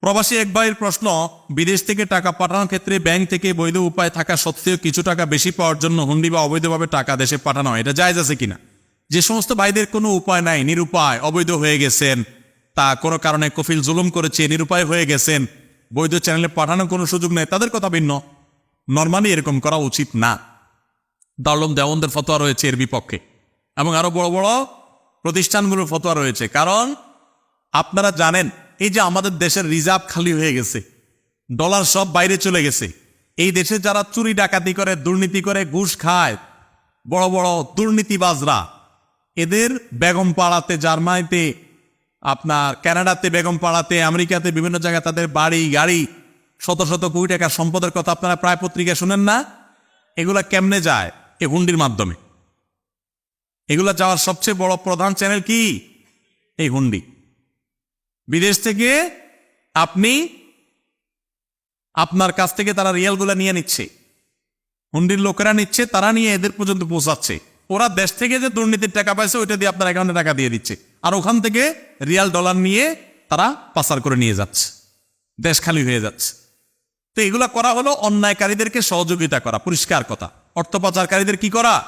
প্রবাসী এক ভাইয়ের প্রশ্ন, বিদেশ থেকে টাকা পাঠানোর ক্ষেত্রে ব্যাংক থেকে বৈধ উপায় থাকা সত্ত্বেও কিছু টাকা বেশি পাওয়ার জন্য হুন্ডি বা অবৈধভাবে টাকা দেশে পাঠানো হয়। এটা জায়জ আছে কিনা? যে সমস্ত ভাইদের কোনো উপায় নাই, নিরুপায়, অবৈধ হয়ে গেছেন, তা কোনো কারণে কফিল জুলুম করেছে, নিরুপায় হয়ে গেছেন, বৈধ চ্যানেলে পাঠানোর কোনো সুযোগ নেই, তাদের কথা ভিন্ন। নর্মালি এরকম করা উচিত না। দারুম দেওয়ানদের ফতোয়া রয়েছে এর বিপক্ষে। এবং আরও বড় বড় প্রতিষ্ঠানগুলোর ফতোয়া রয়েছে। কারণ আপনারা জানেন এই যে আমাদের দেশের রিজার্ভ খালি হয়ে গেছে, ডলার সব বাইরে চলে গেছে। এই দেশে যারা চুরি ডাকাতি করে, দুর্নীতি করে, ঘুষ খায়, বড় বড় দুর্নীতিবাজরা, এদের বেগম পাড়াতে জার্মানিতে, আপনার কানাডাতে বেগম পাড়াতে, আমেরিকাতে বিভিন্ন জায়গায় তাদের বাড়ি, গাড়ি, শত শত কোটি টাকার সম্পদের কথা আপনারা প্রায় পত্রিকায় শুনেন না? এগুলা কেমনে যায়? এ হুন্ডির মাধ্যমে। এগুলা যাওয়ার সবচেয়ে বড় প্রধান চ্যানেল কি? এই হুন্ডি। বিদেশ থেকে আপনি আপনার কাছ থেকে তারা রিয়ালগুলা নিয়ে নিচ্ছে। হুন্ডির লোকেরা নিচ্ছে, তারা নিয়ে এদের পর্যন্ত পৌঁছাচ্ছে। ওরা দেশ থেকে যে দুর্নীতির টাকা পাইছে, ওইটা দিয়ে আপনার অ্যাকাউন্টে টাকা দিয়ে দিচ্ছে। আর ওখান থেকে রিয়াল ডলার নিয়ে তারা পাচার করে নিয়ে যাচ্ছে। দেশ খালি হয়ে যাচ্ছে। তো এগুলো করা হলো অন্যায়কারীদেরকে সহযোগিতা করা, পরিষ্কার কথা। অর্থ পাচারকারীদের কি করা?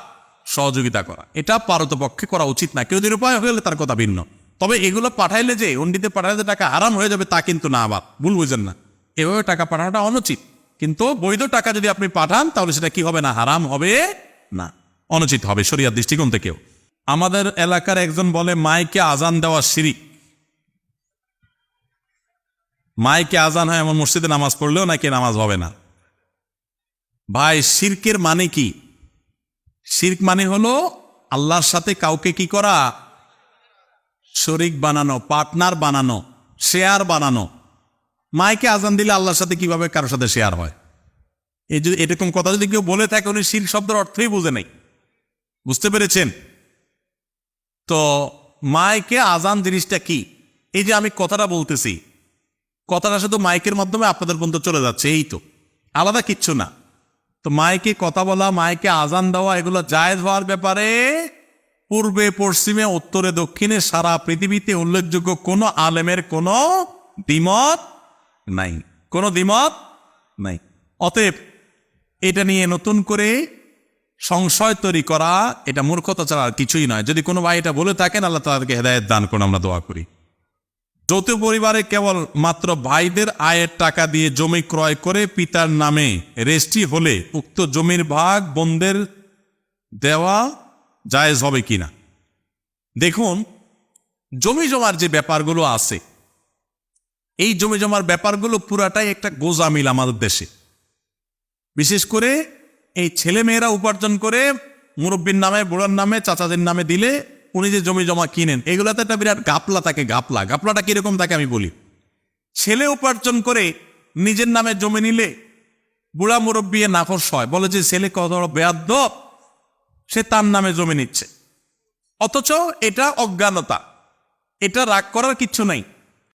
সহযোগিতা করা। এটা পারতপক্ষে করা উচিত না। কেউ উপায় হলে তার কথা ভিন্ন। তবে এগুলো পাঠাইলে যে হুন্ডিতে পাঠাইলে টাকা আরাম হয়ে যাবে তা কিন্তু না আবার। ভুল বুঝেন না। এভাবে টাকা পাঠানোটা অনুচিত। কিন্তু বৈধ টাকা যদি আপনি পাঠান, তাহলে সেটা কি হবে না, হারাম হবে না। অনুচিত হবে শরিয়ার দৃষ্টিকোণ থেকেও। আমাদের এলাকার একজন বলে, মাইকে আজান দেওয়া শিরিক। মাইকে আজান হয় এমন মসজিদে নামাজ পড়লেও নাকি নামাজ হবে না। ভাই, শিরকের মানে কি? শির্ক মানে হলো আল্লাহর সাথে কাউকে কি করা শরিক বানানো পার্টনার বানানো শেয়ার বানানো। মাইকে আজান দিলে আল্লাহর সাথে কীভাবে কারোর সাথে শেয়ার হয়? এই যদি এরকম কথা যদি কেউ বলে থাকে, উনি শির শব্দের অর্থই বুঝে নেই। বুঝতে পেরেছেন? তো মাইকে আজান জিনিসটা কি? এই যে আমি কথাটা বলতেছি, কথাটা শুধু মাইকের মাধ্যমে আপনাদের পর্যন্ত চলে যাচ্ছে, এই তো। আলাদা কিচ্ছু না। তো মাইকে কথা বলা, মাইকে আজান দেওয়া, এগুলো জায়েজ হওয়ার ব্যাপারে পূর্বে, পশ্চিমে, উত্তরে, দক্ষিণে সারা পৃথিবীতে উল্লেখযোগ্য কোনো আলেমের কোনো দ্বিমত নাই। কোনো দ্বিমত নাই। অতএব এটা নিয়ে নতুন করে সংশয় তৈরি করা, এটা মূর্খতা ছাড়া আর কিছুই নয়। যদি কোনো ভাই এটা বলে থাকেন, আল্লাহ তাদেরকে হেদায়ত দান করুন, আমরা দোয়া করি। যৌথ পরিবারে কেবল মাত্র ভাইদের আয়ের টাকা দিয়ে জমি ক্রয় করে পিতার নামে রেজিস্ট্রি হলে উক্ত জমির ভাগ বোনদের দেওয়া জায়েজ হবে কিনা? দেখুন, জমি জমার যে ব্যাপারগুলো আছে, এই জমি জমার ব্যাপারগুলো পুরাটাই একটা গোজামিল আমাদের দেশে। বিশেষ করে এই ছেলে মেয়েরা উপার্জন করে মুরব্বীর নামে, বুড়ার নামে, চাচাদের নামে দিলে উনি যে জমি জমা কিনেন, এগুলাতে একটা বিরাট গাপলা থাকে, গাপলা। গাপলাটা কীরকম থাকে আমি বলি। ছেলে উপার্জন করে নিজের নামে জমি নিলে বুড়া মুরব্বী নাফস হয়। বলে যে, ছেলে কত বড় বেয়াদ্দ সে তার নামে জমি নিচ্ছে। অথচ এটা অজ্ঞানতা। এটা রাগ করার কিচ্ছু নাই।